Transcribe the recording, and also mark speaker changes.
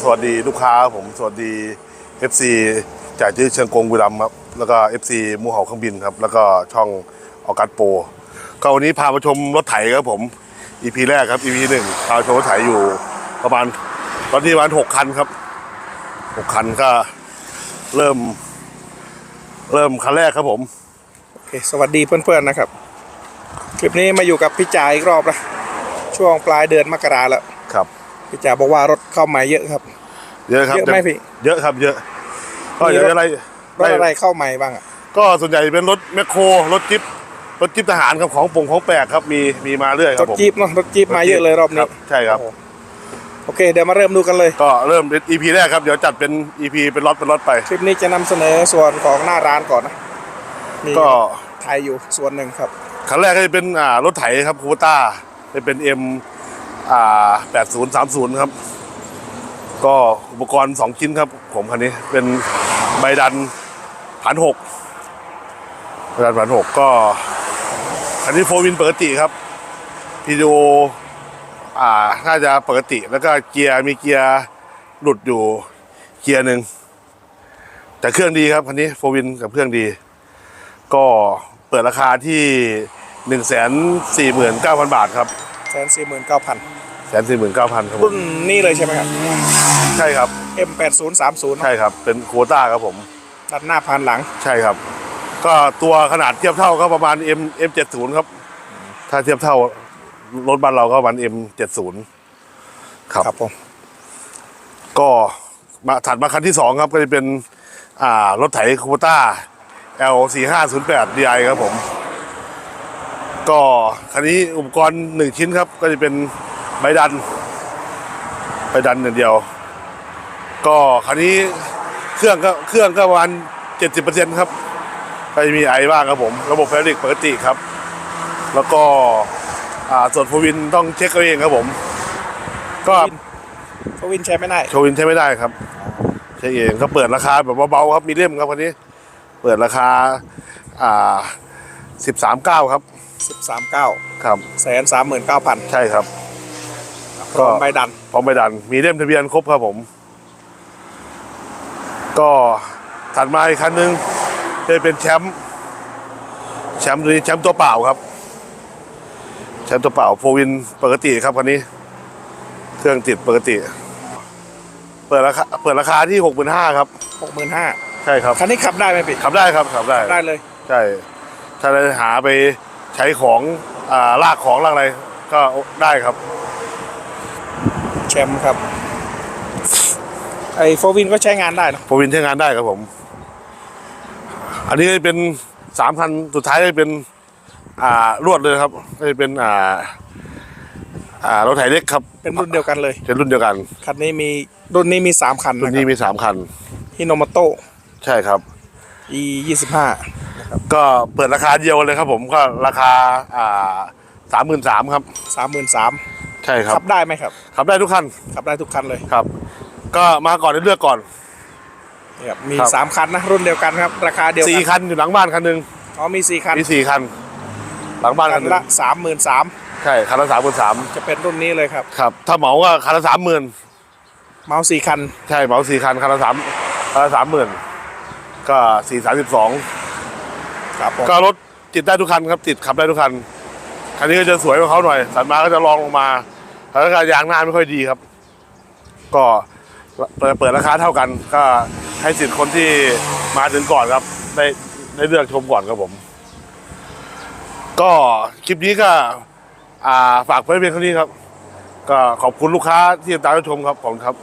Speaker 1: สวัสดีลูกค้าครับผมสวัสดี FC จากที่เชียงกงบุรีรัมย์ครับแล้วก็ FC หมูเห่าเครื่องบินครับ แล้วก็ช่องออกัสโปก็วันนี้พามาชมรถไถครับผม EP แรกครับ EP หนึ่งพาชมรถไถอยู่ประมาณตอนนี้ประมาณหกคันครับหกคันก็เริ่ม เริ่มคันแรกครับผม
Speaker 2: โอเคสวัสดีเพื่อนๆนะครับ คลิปนี้มาอยู่กับพี่จ่ายอีกรอบนะช่วงปลายเดือนมกราแล้ว
Speaker 1: ครับ
Speaker 2: พี่จ่าบอกว่ารถเข้าใหม่เยอะครับ
Speaker 1: เยอะครับ
Speaker 2: เยอะไหมพี่
Speaker 1: เยอะครับเยอะก็
Speaker 2: มี
Speaker 1: เดี๋ยว
Speaker 2: รถ
Speaker 1: จะไล่
Speaker 2: รถอะไร
Speaker 1: ไล่
Speaker 2: เข้าใหม่บ้างอะ
Speaker 1: ก็ส่วนใหญ่เป็นรถแมคโครรถจิ๊บรถจิ๊บทหารครับของปงของแปลกครับมีมีมาเรื่อยค
Speaker 2: ร
Speaker 1: รับ
Speaker 2: ถ
Speaker 1: ผม
Speaker 2: จี๊ปเนาะรถจี๊ปมาเยอะเลยรอบนี้
Speaker 1: ใช่ครับ
Speaker 2: โอ้โหโอเคเดี๋ยวมาเริ่มดูกันเลย
Speaker 1: ก็เริ่ม EP แรกครับเดี๋ยวจัดเป็น EP เป็นล็อตเป็นล็อตไป
Speaker 2: คลิปนี้จะนำเสนอส่วนของหน้าร้านก่อนนะมี
Speaker 1: ก็
Speaker 2: ไทยอยู่ส่วนหนึ่งครับ
Speaker 1: คันแรกก็จะเป็นอ่ารถไถครับคูต้าจะเป็น M อ่า8030 ครับ ก็อุปกรณ์ 2 ชิ้นครับ ผมคันนี้เป็นใบดันผันหกใบดันผันหกก็คันนี้โฟวินปกติครับพีดีโออ่าน่าจะปกติแล้วก็เกียร์มีเกียร์หลุดอยู่เกียร์หนึ่งแต่เครื่องดีครับคันนี้โฟวินกับเครื่องดี ก็เปิดราคาที่1นึ่งแสนสี่หมื่นเก้าพันบาทครับ
Speaker 2: แสนสี่หมื่นเก้าพัน
Speaker 1: แสนสี่หมื่นเก้าพันครับผ
Speaker 2: รุ่
Speaker 1: ม
Speaker 2: นนี้เลยใช่ไหมครับ
Speaker 1: ใช่ครับ
Speaker 2: M8030
Speaker 1: ใช่ครับ เป็นโควต้าครับผม
Speaker 2: ดันหน้าพานหลัง
Speaker 1: ใช่ครับ ก็ตัวขนาดเทียบเท่าก็ประมาณ M M70 ครับ ถ้าเทียบเท่ารถบ้านเราก็ประมาณ M70 ครับ
Speaker 2: ครับผม
Speaker 1: ก็มาถัดมาคันที่ 2 ครับ ก็จะเป็น อ่ารถไถโควต้า L4508 DI ครับผม ก็คันนี้อุปกรณ์หนึ่งชิ้นครับ ก็จะเป็นใบดันใบดันอย่างเดียว ก็คันนี้เครื่องก็เครื่องก็ประมาณ70%ครับก็จะมีไอบ้างครับผม ระบบไฟบริกปกติครับ แล้วก็อ่าส่วนโฟวินต้องเช็คเอาเองครับผม ก็
Speaker 2: โฟวินใช้ไม่ได้
Speaker 1: โชวินใช้ไม่ได้ครับใช้เองก็เปิดราคาแบบเบาๆครับมีเล่มครับคันนี้ เปิดราคาอ่า สิบสามเก้าครับ
Speaker 2: 139
Speaker 1: ครับ
Speaker 2: แสนสามหมื่นเก้าพัน
Speaker 1: ใช่ครับ
Speaker 2: พร้อมใบดัน
Speaker 1: พร้อมใบดัน มีเล่มทะเบียนครบครับผม ก็ถัดมาอีกคันหนึงจะเป็นแชมป์แชมป์ตัวนี้แชมป์ตัวเปล่าครับ แชมป์ตัวเปล่าโฟวินปกติครับคันนี้ เครื่องติดปกติ เปิดราคาเปิดราคาที่หกหมื่นห้าครับ
Speaker 2: หกหมื่นห้า
Speaker 1: ใช่ครับ
Speaker 2: คันนี้ขับได้ไหมพี่
Speaker 1: ขับได้ครับขับได้
Speaker 2: ได้เลย
Speaker 1: ใช่ ถ้าเราหาไปใช้ของอ่าลากของลากอะไรก็ได้ครับ
Speaker 2: แชมป์ครับ ไอโฟวินก็ใช้งานได้เนอะ
Speaker 1: โฟวินใช้งานได้ครับผม อันนี้เป็นสามคันสุดท้ายจะเป็นอ่ารวดเลยครับก็จะเป็นอ่าอ่ารถไถเล็กครับ
Speaker 2: เป็นรุ่นเดียวกันเลย
Speaker 1: เป็นรุ่นเดียวกัน
Speaker 2: คันนี้มีรุ่นนี้มีสามคัน
Speaker 1: รุ่น
Speaker 2: นะค
Speaker 1: นี้
Speaker 2: รับ
Speaker 1: มีสามคัน
Speaker 2: ฮิโนโมโต
Speaker 1: ใช่ครับ
Speaker 2: E ยี่สิบห้า
Speaker 1: ก็เปิดราคาเดียวเลยครับ ผมก็ราคาอ่าสามหมื่นสามครับ
Speaker 2: สามหมื่นสาม
Speaker 1: ใช่ครับ
Speaker 2: ขับได้ไหมครับ
Speaker 1: ขับได้ทุกคัน
Speaker 2: ขับได้ทุกคันเลย
Speaker 1: ครับ ก็มาก่อนได้เลือกก่อน
Speaker 2: นี่ครับมี
Speaker 1: ครับ
Speaker 2: สามคันนะรุ่นเดียวกันครับ ราคาเดียว
Speaker 1: สี่
Speaker 2: กัน
Speaker 1: คันอยู่หลังบ้านคันหนึ่ง
Speaker 2: อ๋อมีสี่คัน
Speaker 1: มีสี่คัน หลังบ้าน
Speaker 2: คั
Speaker 1: คั
Speaker 2: น
Speaker 1: นหนึ่ง
Speaker 2: ละสามหมื่นสาม
Speaker 1: ใช่คันละสามหมื่นสาม
Speaker 2: จะเป็นรุ่นนี้เลยครับ
Speaker 1: ครับถ้าเหมาก็คันละสามหมื่น
Speaker 2: เมาส์สี่คัน
Speaker 1: ใช่เหมาสี่คันคันละสามคันละสามหมื่นก็สี่สามสิบสอง
Speaker 2: ครับผม
Speaker 1: ก็รถติดได้ทุกคันครับ ติดขับได้ทุกคัน คันนี้ก็จะสวยกว่าเขาหน่อย สันมาก็จะรองลงมาแล้วก็ยางหน้าไม่ค่อยดีครับ ก็เปิดเปิดราคาเท่ากัน ก็ให้สิทธิ์คนที่มาถึงก่อนครับ ได้ได้เลือกชมก่อนครับผม ก็คลิปนี้ก็ อ่าฝากไว้เพียงเท่านี้ครับ ก็ขอบคุณลูกค้าที่ติดตามรับชมครับขอบคุณครับ